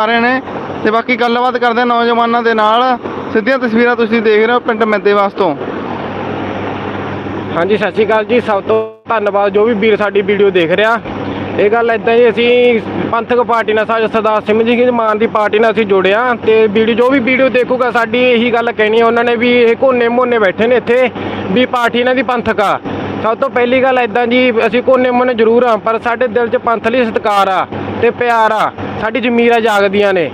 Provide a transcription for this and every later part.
ਆ ਰਹੇ ਨੇ ਤੇ ਬਾਕੀ ਗੱਲਬਾਤ ਕਰਦੇ ਨੌਜਵਾਨਾਂ ਦੇ ਨਾਲ। ਸਿੱਧੀਆਂ ਤਸਵੀਰਾਂ ਤੁਸੀਂ ਦੇਖ ਰਹੇ ਹੋ ਪਿੰਡ ਮੈਦੇਵਾਸ ਤੋਂ। ਹਾਂਜੀ, ਸਤਿ ਸ਼੍ਰੀ ਅਕਾਲ ਜੀ। ਸਭ ਤੋਂ ਧੰਨਵਾਦ ਜੋ ਵੀ ਵੀਰ ਸਾਡੀ ਵੀਡੀਓ ਦੇਖ ਰਿਹਾ। ਇਹ ਗੱਲ ਇਦਾਂ ਹੀ ਅਸੀਂ ਪੰਥਕ ਪਾਰਟੀ ਨਾਲ ਸਾਜ ਸਰਦਾਰ ਸਿਮਰਜੀਤ ਸਿੰਘ ਮਾਨ ਦੀ ਪਾਰਟੀ ਨਾਲ ਅਸੀਂ ਜੁੜਿਆ ਤੇ ਵੀਡੀਓ ਜੋ ਵੀ ਵੀਡੀਓ ਦੇਖੂਗਾ, ਸਾਡੀ ਇਹੀ ਗੱਲ ਕਹਿਣੀ ਉਹਨਾਂ ਨੇ ਵੀ ਇਹ ਕੋਨੇ ਮੋਨੇ ਬੈਠੇ ਨੇ ਇੱਥੇ ਵੀ ਪਾਰਟੀ ਇਹਨਾਂ ਦੀ ਪੰਥਕ ਆ। ਸਭ ਤੋਂ ਪਹਿਲੀ ਗੱਲ ਇਦਾਂ ਜੀ ਅਸੀਂ ਕੋਨੇ ਮੋਨੇ ਜ਼ਰੂਰ ਆ ਪਰ ਸਾਡੇ ਦਿਲ 'ਚ ਪੰਥ ਲਈ ਸਤਿਕਾਰ ਆ ਤੇ ਪਿਆਰ ਆ। ਸਾਡੀ ਜ਼ਮੀਰਾਂ ਜਾਗਦੀਆਂ ਨੇ।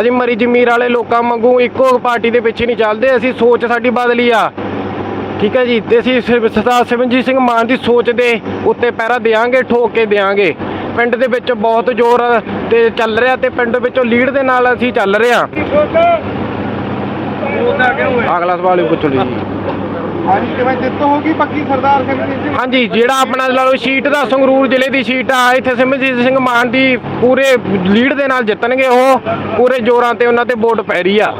ਅਸੀਂ ਮਰੀ ਜ਼ਮੀਰ ਵਾਲੇ ਲੋਕਾਂ ਵਾਂਗੂ ਇੱਕੋ ਪਾਰਟੀ ਦੇ ਪਿੱਛੇ ਨਹੀਂ ਚੱਲਦੇ ਅਸੀਂ ਸੋਚ ਸਾਡੀ ਬਦਲੀ ਆ। ਠੀਕ ਹੈ ਜੀ ਤੇ ਅਸੀਂ ਸਿਰ- ਸਰਦਾਰ ਸਿਮਰਜੀਤ ਸਿੰਘ ਮਾਨ ਦੀ ਸੋਚ ਦੇ ਉੱਤੇ ਪਹਿਰਾ ਦੇਾਂਗੇ ਠੋਕ ਕੇ ਦੇਾਂਗੇ ਪਿੰਡ ਦੇ ਵਿੱਚ ਬਹੁਤ ਜ਼ੋਰ ਤੇ ਚੱਲ ਰਿਹਾ ਤੇ ਪਿੰਡ ਵਿੱਚੋਂ ਲੀਡ ਦੇ ਨਾਲ ਅਸੀਂ ਚੱਲ ਰਹੇ ਹਾਂ। ਅਗਲਾ ਸਵਾਲ ਹੀ ਪੁੱਛ ਲਓ ਜੀ। ਹਾਂਜੀ ਕਿਵੇਂ ਜਿੱਤ ਹੋਗੀ ਪੱਕੀ ਸਰਦਾਰ ਸਿਮਰਜੀਤ ਸਿੰਘ? ਹਾਂਜੀ ਜਿਹੜਾ ਆਪਣਾ ਲਾ ਲਓ ਸ਼ੀਟ ਦਾ ਸੰਗਰੂਰ ਜ਼ਿਲ੍ਹੇ ਦੀ ਸ਼ੀਟ ਆ ਇੱਥੇ ਸਿਮਰਜੀਤ ਸਿੰਘ ਮਾਨ ਦੀ ਪੂਰੇ ਲੀਡ ਦੇ ਨਾਲ ਜਿੱਤਣਗੇ ਉਹ ਪੂਰੇ ਜ਼ੋਰਾਂ ਤੇ ਉਹਨਾਂ ਤੇ ਵੋਟ ਪੈ ਰਹੀ ਆ।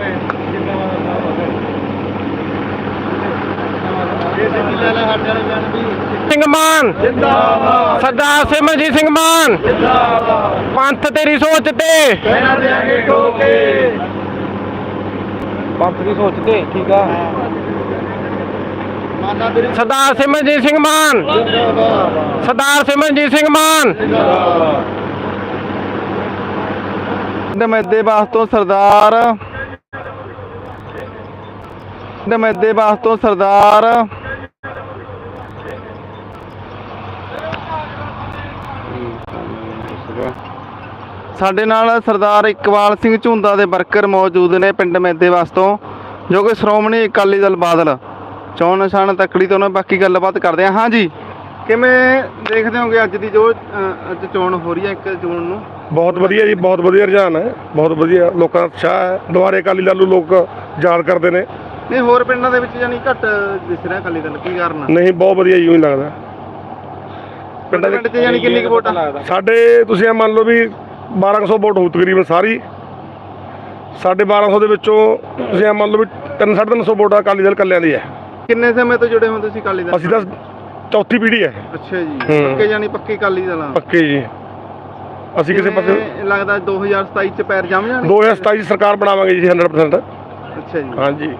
ਸਿੰਘ ਮਾਨ। ਜਿੰਦਾਬਾਦ ਸਰਦਾਰ ਸਿਮਰਜੀਤ ਸਿੰਘ ਮਾਨ। ਜਿੰਦਾਬਾਦ ਪੰਥ ਤੇਰੀ ਸੋਚ ਤੇ। ਕਹਿਣਾ ਦੇਾਂਗੇ ਠੋਕੇ। ਪੰਥ ਦੀ ਸੋਚ ਤੇ ਠੀਕ ਆ। ਸਰਦਾਰ ਸਿਮਰਜੀਤ ਸਿੰਘ ਮਾਨ। ਸਰਦਾਰ ਸਿਮਰਜੀਤ ਸਿੰਘ ਮਾਨ। ਪਿੰਡ ਮੈਦੇਵਾਸ ਤੋਂ ਸਰਦਾਰ। ਪਿੰਡ ਮੈਦੇਵਾਸ ਤੋਂ ਸਰਦਾਰ। ਸਾਡੇ ਨਾਲ ਸਰਦਾਰ ਇਕਬਾਲ ਸਿੰਘ ਝੁੰਦਾ ਦੇ ਵਰਕਰ ਮੌਜੂਦ ਨੇ ਪਿੰਡ ਮੈਦੇਵਾਸ ਤੋਂ ਜੋ ਕਿ ਸ਼੍ਰੋਮਣੀ ਅਕਾਲੀ ਦਲ ਬਾਦਲ। ਚੋਣ ਨਿਸ਼ਾਨ ਤੱਕੜੀ ਤੋਂ ਨੇ ਬਾਕੀ ਗੱਲਬਾਤ ਕਰਦੇ ਹਾਂ। ਹਾਂਜੀ ਕਿਵੇਂ ਦੇਖਦੇ ਹੋਗੇ ਅੱਜ ਦੀ ਜੋ ਅ, ਅੱਜ ਚੋਣ ਹੋ ਰਹੀ ਹੈ 1 ਜੂਨ ਨੂੰ? ਬਹੁਤ ਵਧੀਆ ਜੀ ਬਹੁਤ ਵਧੀਆ ਰੁਝਾਨ ਹੈ ਬਹੁਤ ਵਧੀਆ ਲੋਕਾਂ ਦਾ ਉਤਸ਼ਾਹ ਹੈ। ਦੁਆਰੇ ਅਕਾਲੀ ਦਲ ਨੂੰ ਲੋਕ ਯਾਦ ਕਰਦੇ ਨੇ। ਨਹੀਂ ਹੋਰ ਪਿੰਡਾਂ ਦੇ ਵਿੱਚ ਜਾਨੀ ਘੱਟ ਦਿਸ ਰਿਹਾ ਅਕਾਲੀ ਦਲ ਕੀ ਕਾਰਨ ਆ? ਨਹੀਂ ਬਹੁਤ ਵਧੀਆ ਯੂੰ ਹੀ ਲੱਗਦਾ। ਪਿੰਡ ਪਿੰਡਾਂ 'ਚ ਜਾਨੀ ਕਿੰਨੀ ਕੁ ਵੋਟ ਆ? ਸਾਡੇ ਤੁਸੀਂ ਇਹ ਮੰਨ ਲਓ ਵੀ 1200 ਵੋਟ ਹੋਊ ਤਕਰੀਬਨ ਸਾਰੀ। ਸਾਡੇ 1200 ਦੇ ਵਿੱਚੋਂ ਤੁਸੀਂ ਇਹ ਮੰਨ ਲਓ ਵੀ 3-350 ਵੋਟ ਅਕਾਲੀ ਦਲ ਕੱਲਿਆਂ ਦੀ ਹੈ। ਕਿੰਨੇ ਸਮੇਂ ਤੋਂ ਜੁੜੇ ਹੋ ਤੁਸੀਂ ਅਕਾਲੀ ਦਲ? ਅਸੀਂ ਤਾਂ ਚੌਥੀ ਪੀੜ੍ਹੀ ਹੈ। ਅੱਛਾ ਜੀ। ਹੂੰ। ਪੱਕੇ ਜਾਨੀ ਪੱਕੇ ਅਕਾਲੀ ਦਲ? ਆ ਪੱਕੇ ਜੀ। ਅਸੀਂ ਕਿਸੇ ਪਾਸੇ ਲੱਗਦਾ 2027 ਚ ਪੈਰ ਜੰਮ ਜਾਣਗੇ 2027 ਚ ਸਰਕਾਰ ਬਣਾਵਾਂਗੇ ਜੀ 100% ਅੱਛਾ ਜੀ। ਹਾਂਜੀ।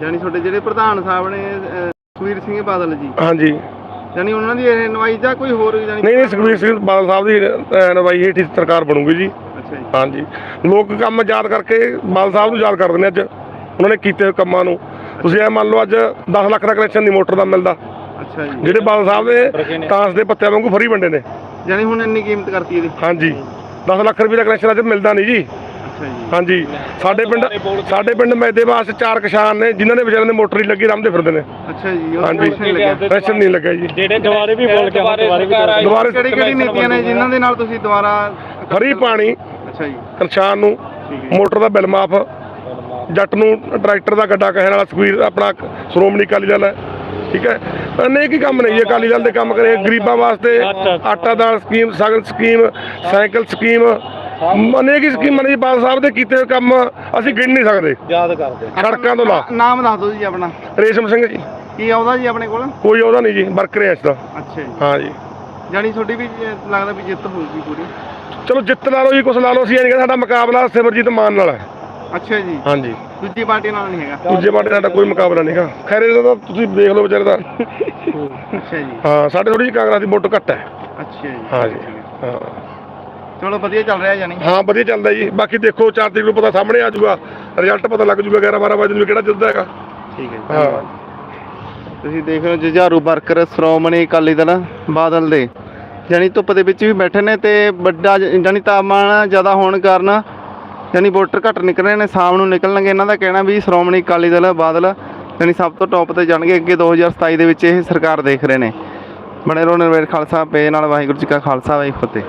ਜਾਨੀ ਤੁਹਾਡੇ ਜਿਹੜੇ ਪ੍ਰਧਾਨ ਸਾਹਿਬ ਨੇ ਅਹ, ਸੁਖਬੀਰ ਸਿੰਘ ਬਾਦਲ ਜੀ। ਹਾਂਜੀ। ਜਾਨੀ ਉਹਨਾਂ ਦੀ ਇਹ ਨਵਾਈ ਜਾਂ ਕੋਈ ਹੋਰ ਜਾਨੀ ਨਹੀਂ ਨਹੀਂ ਸੁਖਬੀਰ ਸਿੰਘ ਬਾਦਲ ਸਾਹਿਬ ਦੀ ਅਹ, ਅਗਵਾਈ ਹੇਠ ਹੀ ਸਰਕਾਰ ਬਣੂਗੀ ਜੀ। ਅੱਛਾ ਜੀ। ਹਾਂਜੀ। ਲੋਕ ਕੰਮ ਯਾਦ ਕਰਕੇ ਬਾਲ ਸਾਹਿਬ ਨੂੰ ਯਾਦ ਕਰਦੇ ਨੇ ਅੱਜ। ਉਹਨਾਂ ਨੇ ਕੀਤੇ ਹੋਏ ਕੰਮਾਂ ਨੂੰ। ਤੁਸੀਂ ਇਹ ਮੰਨ ਲਓ ਅੱਜ 10 ਲੱਖ ਦਾ ਕਨੈਕਸ਼ਨ ਨਹੀਂ ਮੋਟਰ ਦਾ ਮਿਲਦਾ। ਅੱਛਾ ਜੀ। ਜਿਹੜੇ ਬਾਲ ਸਾਹਿਬ ਨੇ ਤਾਂਸ ਦੇ ਪੱਤਿਆਂ ਵਾਂਗੂ ਫਰੀ ਵੰਡੇ ਨੇ। ਜਾਨੀ ਹੁਣ ਇੰਨੀ ਕੀਮਤ ਕਰਤੀ ਇਹਦੀ? ਹਾਂਜੀ। 10 ਲੱਖ ਰੁਪਏ ਦਾ ਕਨੈਕਸ਼ਨ ਅੱਜ ਮਿਲਦਾ ਨਹੀਂ ਜੀ। ਅੱਛਾ ਜੀ। ਹਾਂਜੀ। ਸਾਡੇ ਪਿੰਡ ਸਾਡੇ ਪਿੰਡ ਮੈਦੇਵਾਸ ਚਾਰ ਕਿਸਾਨ ਨੇ ਜਿਨ੍ਹਾਂ ਦੇ ਵਿਚਾਰਿਆਂ ਦੇ ਮੋਟਰ ਹੀ ਲੱਗੀ ਰਮਦੇ ਫਿਰਦੇ ਨੇ। ਅੱਛਾ ਜੀ ਉਹ ਹਾਂਜੀ। ਪੈਨਸ਼ਨ ਲੱਗਿਆ। ਕਨੈਕਸ਼ਨ ਨਹੀਂ ਲੱਗਾ ਜੀ। ਜਿਹੜੇ ਦੁਆਰੇ ਵੀ ਬੋਲ ਕੇ ਦੁਆਰੇ ਵੀ ਦੁਬਾਰੇ ਕਿਹੜੀ ਕਿਹੜੀ ਨੀਤੀਆਂ ਨੇ ਜਿਨ੍ਹਾਂ ਦੇ ਨਾਲ ਤੁਸੀਂ ਦੁਬਾਰਾ ਫਰੀ ਪਾਣੀ ਅੱਛਾ ਜੀ। ਕਿਸਾਨ ਨੂੰ ਮੋਟਰ ਦਾ ਬਿੱਲ ਮਾਫ ਜੱਟ ਨੂੰ ਟਰੈਕਟਰ ਦਾ ਗੱਡਾ ਕਹਿਣ ਵਾਲਾ ਸੁਖਬੀਰ ਆਪਣਾ ਸ਼੍ਰੋਮਣੀ ਅਕਾਲੀ ਦਲ ਹੈ। ਠੀਕ ਹੈ? ਅਨੇਕ ਹੀ ਕੰਮ ਨੇ ਜੀ ਅਕਾਲੀ ਦਲ ਦੇ ਕੰਮ ਕਰੇ ਗਰੀਬਾਂ ਵਾਸਤੇ ਆਟਾ ਦਾਲ ਸਕੀਮ ਸਗਨ ਸਕੀਮ ਸਾਈਕਲ ਸਕੀਮ ਅਨੇਕ ਹੀ ਸਕੀਮਾਂ ਨੇ ਬਾਲ ਸਾਹਿਬ ਦੇ ਕੀਤੇ ਹੋਏ ਕੰਮ ਅਸੀਂ ਗਿਣ ਨਹੀਂ ਸਕਦੇ। ਯਾਦ ਕਰਦੇ। ਸੜਕਾਂ ਤੋਂ ਲਾ। ਨਾਮ ਦੱਸ ਦਿਓ ਜੀ ਆਪਣਾ। ਰੇਸ਼ਮ ਸਿੰਘ ਜੀ। ਕੀ ਆਉਂਦਾ ਜੀ ਆਪਣੇ ਕੋਲ? ਕੋਈ ਉਹਦਾ ਨਹੀਂ ਜੀ ਵਰਕਰ ਹੈ ਇਸ ਦਾ। ਅੱਛਾ ਜੀ। ਹਾਂ ਜੀ। ਜਾਨੀ ਤੁਹਾਡੀ ਵੀ ਲੱਗਦਾ ਵੀ ਜਿੱਤ ਹੋਊਗੀ ਪੂਰੀ। ਚਲੋ ਜਿੱਤ ਲਾ ਲਓ ਜੀ ਕੁਛ ਲਾ ਲਓ ਅਸੀਂ ਇਹ ਨਹੀਂ ਕਹਿੰਦੇ ਸਾਡਾ ਮੁਕਾਬਲਾ ਸਿਮਰਜੀਤ ਮਾਨ ਨਾਲ ਹੈ। ਅੱਛਾ ਜੀ। ਹਾਂਜੀ। ਦੂਜੀ ਪਾਰਟੀ ਨਾਲ ਨਹੀਂ ਹੈਗਾ। ਦੂਜੇ ਪਾਰਟੀ ਦਾ ਸਾਡਾ ਕੋਈ ਮੁਕਾਬਲਾ ਨਹੀਂਗਾ ਖੈਰੇ ਦਾ ਤਾਂ ਤੁਸੀਂ ਦੇਖ ਲਓ ਵਿਚਾਰੇ ਦਾ। ਅੱਛਾ ਜੀ। ਹਾਂ ਸਾਡੇ ਥੋੜੀ ਜਿਹੀ ਕਾਂਗਰਸ ਦੀ ਵੋਟ ਘੱਟ ਹੈ। ਅੱਛਾ ਜੀ। ਹਾਂ ਜੀ। ਹਾਂ। ਚਲੋ ਵਧੀਆ ਚੱਲ ਰਿਹਾ ਜਾਨੀ ਹਾਂ ਵਧੀਆ ਚੱਲਦਾ ਜੀ। ਬਾਕੀ ਦੇਖੋ 4 ਤਰੀਕ ਨੂੰ ਪਤਾ ਸਾਹਮਣੇ ਆ ਜਾਊਗਾ। ਰਿਜ਼ਲਟ ਪਤਾ ਲੱਗ ਜਾਊਗਾ 11 12 ਵਜੇ ਨੂੰ ਕਿਹੜਾ ਜਿੱਤਦਾ ਹੈਗਾ। ਠੀਕ ਹੈ ਹਾਂ। ਤੁਸੀਂ ਦੇਖ ਰਹੇ ਹੋ ਜੁਝਾਰੂ ਵਰਕਰ ਸ਼੍ਰੋਮਣੀ ਅਕਾਲੀ ਦਲ ਬਾਦਲ ਦੇ। ਜਾਨੀ ਧੁੱਪ ਦੇ ਵਿੱਚ ਵੀ ਬੈਠੇ ਨੇ ਤੇ ਵੱਡਾ ਜਾਨੀ ਤਾਪਮਾਨ ਜ਼ਿਆਦਾ ਹੋਣ ਕਾਰਨ ਜਾਨੀ ਵੋਟਰ ਘੱਟ ਨਿਕਲ ਰਹੇ ਨੇ, ਸ਼ਾਮ ਨੂੰ ਨਿਕਲਣਗੇ। ਇਹਨਾਂ ਦਾ ਕਹਿਣਾ ਵੀ ਸ਼੍ਰੋਮਣੀ ਅਕਾਲੀ ਦਲ ਬਾਦਲ ਜਾਨੀ ਸਭ ਤੋਂ ਟੌਪ ਤੇ ਜਾਣਗੇ ਅੱਗੇ 2027 ਦੇ ਵਿੱਚ ਇਹ ਸਰਕਾਰ ਦੇਖ ਰਹੇ ਨੇ। ਬਣੇ ਰਹੋ ਨਿਰਵੇਦ ਖਾਲਸਾ, ਪੇ ਨਾਲ ਵਾਹਿਗੁਰੂ ਜੀ ਕਾ ਖਾਲਸਾ, ਵਾਹਿਗੁਰੂ ਫਤਿਹ।